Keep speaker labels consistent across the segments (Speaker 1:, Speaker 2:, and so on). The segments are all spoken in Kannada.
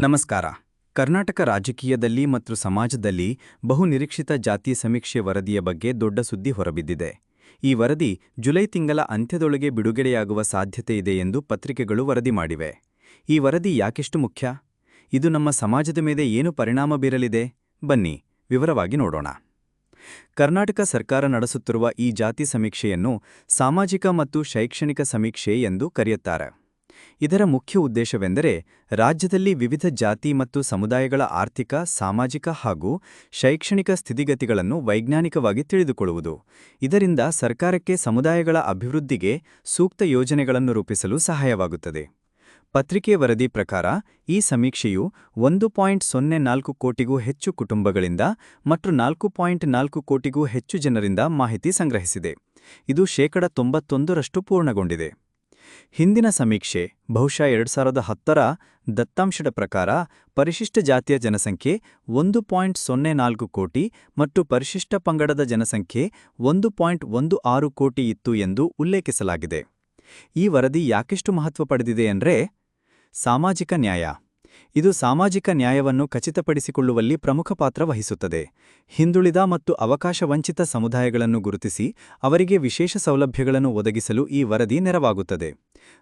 Speaker 1: ನಮಸ್ಕಾರ. ಕರ್ನಾಟಕ ರಾಜಕೀಯದಲ್ಲಿ ಮತ್ತು ಸಮಾಜದಲ್ಲಿ ಬಹುನಿರೀಕ್ಷಿತ ಜಾತಿ ಸಮೀಕ್ಷೆ ವರದಿಯ ಬಗ್ಗೆ ದೊಡ್ಡ ಸುದ್ದಿ ಹೊರಬಿದ್ದಿದೆ. ಈ ವರದಿ ಜುಲೈ ತಿಂಗಳ ಅಂತ್ಯದೊಳಗೆ ಬಿಡುಗಡೆಯಾಗುವ ಸಾಧ್ಯತೆ ಇದೆ ಎಂದು ಪತ್ರಿಕೆಗಳು ವರದಿ ಮಾಡಿವೆ. ಈ ವರದಿ ಯಾಕೆಷ್ಟು ಮುಖ್ಯ? ಇದು ನಮ್ಮ ಸಮಾಜದ ಮೇಲೆ ಏನು ಪರಿಣಾಮ ಬೀರಲಿದೆ? ಬನ್ನಿ, ವಿವರವಾಗಿ ನೋಡೋಣ. ಕರ್ನಾಟಕ ಸರ್ಕಾರ ನಡೆಸುತ್ತಿರುವ ಈ ಜಾತಿ ಸಮೀಕ್ಷೆಯನ್ನು ಸಾಮಾಜಿಕ ಮತ್ತು ಶೈಕ್ಷಣಿಕ ಸಮೀಕ್ಷೆ ಎಂದು ಕರೆಯುತ್ತಾರೆ. ಇದರ ಮುಖ್ಯ ಉದ್ದೇಶವೆಂದರೆ ರಾಜ್ಯದಲ್ಲಿ ವಿವಿಧ ಜಾತಿ ಮತ್ತು ಸಮುದಾಯಗಳ ಆರ್ಥಿಕ, ಸಾಮಾಜಿಕ ಹಾಗೂ ಶೈಕ್ಷಣಿಕ ಸ್ಥಿತಿಗತಿಗಳನ್ನು ವೈಜ್ಞಾನಿಕವಾಗಿ ತಿಳಿದುಕೊಳ್ಳುವುದು. ಇದರಿಂದ ಸರ್ಕಾರಕ್ಕೆ ಸಮುದಾಯಗಳ ಅಭಿವೃದ್ಧಿಗೆ ಸೂಕ್ತ ಯೋಜನೆಗಳನ್ನು ರೂಪಿಸಲು ಸಹಾಯವಾಗುತ್ತದೆ. ಪತ್ರಿಕೆ ವರದಿ ಪ್ರಕಾರ, ಈ ಸಮೀಕ್ಷೆಯು ಒಂದು ಪಾಯಿಂಟ್ ಸೊನ್ನೆ ನಾಲ್ಕು ಕೋಟಿಗೂ ಹೆಚ್ಚು ಕುಟುಂಬಗಳಿಂದ ಮತ್ತು ನಾಲ್ಕು ಪಾಯಿಂಟ್ ನಾಲ್ಕು ಕೋಟಿಗೂ ಹೆಚ್ಚು ಜನರಿಂದ ಮಾಹಿತಿ ಸಂಗ್ರಹಿಸಿದೆ. ಇದು ಶೇಕಡ ತೊಂಬತ್ತೊಂದರಷ್ಟು ಪೂರ್ಣಗೊಂಡಿದೆ. ಹಿಂದಿನ ಸಮೀಕ್ಷೆ, ಬಹುಶಃ ಎರಡು ಸಾವಿರದ ಹತ್ತರ ದತ್ತಾಂಶದ ಪ್ರಕಾರ ಪರಿಶಿಷ್ಟ ಜಾತಿಯ ಜನಸಂಖ್ಯೆ ಒಂದು ಪಾಯಿಂಟ್ ಸೊನ್ನೆ ನಾಲ್ಕು ಕೋಟಿ ಮತ್ತು ಪರಿಶಿಷ್ಟ ಪಂಗಡದ ಜನಸಂಖ್ಯೆ ಒಂದು ಪಾಯಿಂಟ್ ಒಂದು ಆರು ಕೋಟಿ ಇತ್ತು ಎಂದು ಉಲ್ಲೇಖಿಸಲಾಗಿದೆ. ಈ ವರದಿ ಯಾಕೆಷ್ಟು ಮಹತ್ವ ಪಡೆದಿದೆ ಎಂದರೆ ಸಾಮಾಜಿಕ ನ್ಯಾಯ. ಇದು ಸಾಮಾಜಿಕ ನ್ಯಾಯವನ್ನು ಖಚಿತಪಡಿಸಿಕೊಳ್ಳುವಲ್ಲಿ ಪ್ರಮುಖ ಪಾತ್ರ ವಹಿಸುತ್ತದೆ. ಹಿಂದುಳಿದ ಮತ್ತು ಅವಕಾಶ ವಂಚಿತ ಸಮುದಾಯಗಳನ್ನು ಗುರುತಿಸಿ ಅವರಿಗೆ ವಿಶೇಷ ಸೌಲಭ್ಯಗಳನ್ನು ಒದಗಿಸಲು ಈ ವರದಿ ನೆರವಾಗುತ್ತದೆ.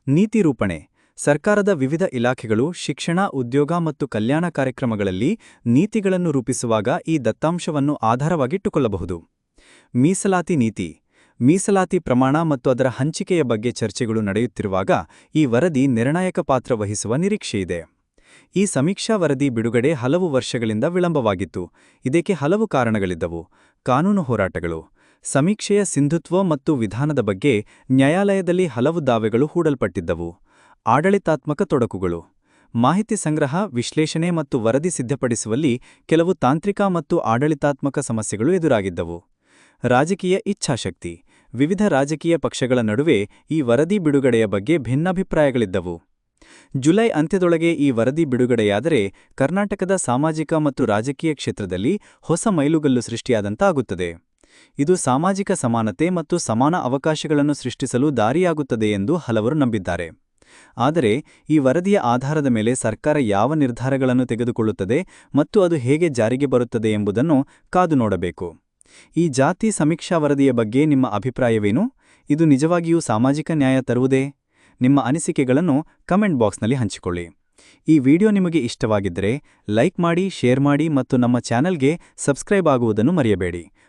Speaker 1: ನೀತಿ ರೂಪಣೆ. ಸರ್ಕಾರದ ವಿವಿಧ ಇಲಾಖೆಗಳು ಶಿಕ್ಷಣ, ಉದ್ಯೋಗ ಮತ್ತು ಕಲ್ಯಾಣ ಕಾರ್ಯಕ್ರಮಗಳಲ್ಲಿ ನೀತಿಗಳನ್ನು ರೂಪಿಸುವಾಗ ಈ ದತ್ತಾಂಶವನ್ನು ಆಧಾರವಾಗಿಟ್ಟುಕೊಳ್ಳಬಹುದು. ಮೀಸಲಾತಿ ನೀತಿ. ಮೀಸಲಾತಿ ಪ್ರಮಾಣ ಮತ್ತು ಅದರ ಹಂಚಿಕೆಯ ಬಗ್ಗೆ ಚರ್ಚೆಗಳು ನಡೆಯುತ್ತಿರುವಾಗ ಈ ವರದಿ ನಿರ್ಣಾಯಕ ಪಾತ್ರ ವಹಿಸುವ ನಿರೀಕ್ಷೆಯಿದೆ ಈ ಸಮೀಕ್ಷಾ ವರದಿ ಬಿಡುಗಡೆ ಹಲವು ವರ್ಷಗಳಿಂದ ವಿಳಂಬವಾಗಿತ್ತು. ಇದಕ್ಕೆ ಹಲವು ಕಾರಣಗಳಿದ್ದವು. ಕಾನೂನು ಹೋರಾಟಗಳು. ಸಮೀಕ್ಷೆಯ ಸಿಂಧುತ್ವ ಮತ್ತು ವಿಧಾನದ ಬಗ್ಗೆ ನ್ಯಾಯಾಲಯದಲ್ಲಿ ಹಲವು ದಾವೆಗಳು ಹೂಡಲ್ಪಟ್ಟಿದ್ದವು. ಆಡಳಿತಾತ್ಮಕ ತೊಡಕುಗಳು. ಮಾಹಿತಿ ಸಂಗ್ರಹ, ವಿಶ್ಲೇಷಣೆ ಮತ್ತು ವರದಿ ಸಿದ್ಧಪಡಿಸುವಲ್ಲಿ ಕೆಲವು ತಾಂತ್ರಿಕ ಮತ್ತು ಆಡಳಿತಾತ್ಮಕ ಸಮಸ್ಯೆಗಳು ಎದುರಾಗಿದ್ದವು. ರಾಜಕೀಯ ಇಚ್ಛಾಶಕ್ತಿ. ವಿವಿಧ ರಾಜಕೀಯ ಪಕ್ಷಗಳ ನಡುವೆ ಈ ವರದಿ ಬಿಡುಗಡೆಯ ಬಗ್ಗೆ ಭಿನ್ನಾಭಿಪ್ರಾಯಗಳಿದ್ದವು. ಜುಲೈ ಅಂತ್ಯದೊಳಗೆ ಈ ವರದಿ ಬಿಡುಗಡೆಯಾದರೆ ಕರ್ನಾಟಕದ ಸಾಮಾಜಿಕ ಮತ್ತು ರಾಜಕೀಯ ಕ್ಷೇತ್ರದಲ್ಲಿ ಹೊಸ ಮೈಲುಗಲ್ಲು ಸೃಷ್ಟಿಯಾದಂತಾಗುತ್ತದೆ. ಇದು ಸಾಮಾಜಿಕ ಸಮಾನತೆ ಮತ್ತು ಸಮಾನ ಅವಕಾಶಗಳನ್ನು ಸೃಷ್ಟಿಸಲು ದಾರಿಯಾಗುತ್ತದೆ ಎಂದು ಹಲವರು ನಂಬಿದ್ದಾರೆ. ಆದರೆ, ಈ ವರದಿಯ ಆಧಾರದ ಮೇಲೆ ಸರ್ಕಾರ ಯಾವ ನಿರ್ಧಾರಗಳನ್ನು ತೆಗೆದುಕೊಳ್ಳುತ್ತದೆ ಮತ್ತು ಅದು ಹೇಗೆ ಜಾರಿಗೆ ಬರುತ್ತದೆ ಎಂಬುದನ್ನು ಕಾದು ನೋಡಬೇಕು. ಈ ಜಾತಿ ಸಮೀಕ್ಷಾ ವರದಿಯ ಬಗ್ಗೆ ನಿಮ್ಮ ಅಭಿಪ್ರಾಯವೇನು? ಇದು ನಿಜವಾಗಿಯೂ ಸಾಮಾಜಿಕ ನ್ಯಾಯ ತರುವುದೇ? ನಿಮ್ಮ ಅನಿಸಿಕೆಗಳನ್ನು ಕಮೆಂಟ್ ಬಾಕ್ಸ್ನಲ್ಲಿ ಹಂಚಿಕೊಳ್ಳಿ. ಈ ವಿಡಿಯೋ ನಿಮಗೆ ಇಷ್ಟವಾಗಿದ್ದರೆ ಲೈಕ್ ಮಾಡಿ, ಶೇರ್ ಮಾಡಿ ಮತ್ತು ನಮ್ಮ ಚಾನೆಲ್ಗೆ ಸಬ್ಸ್ಕ್ರೈಬ್ ಆಗುವುದನ್ನು ಮರೆಯಬೇಡಿ.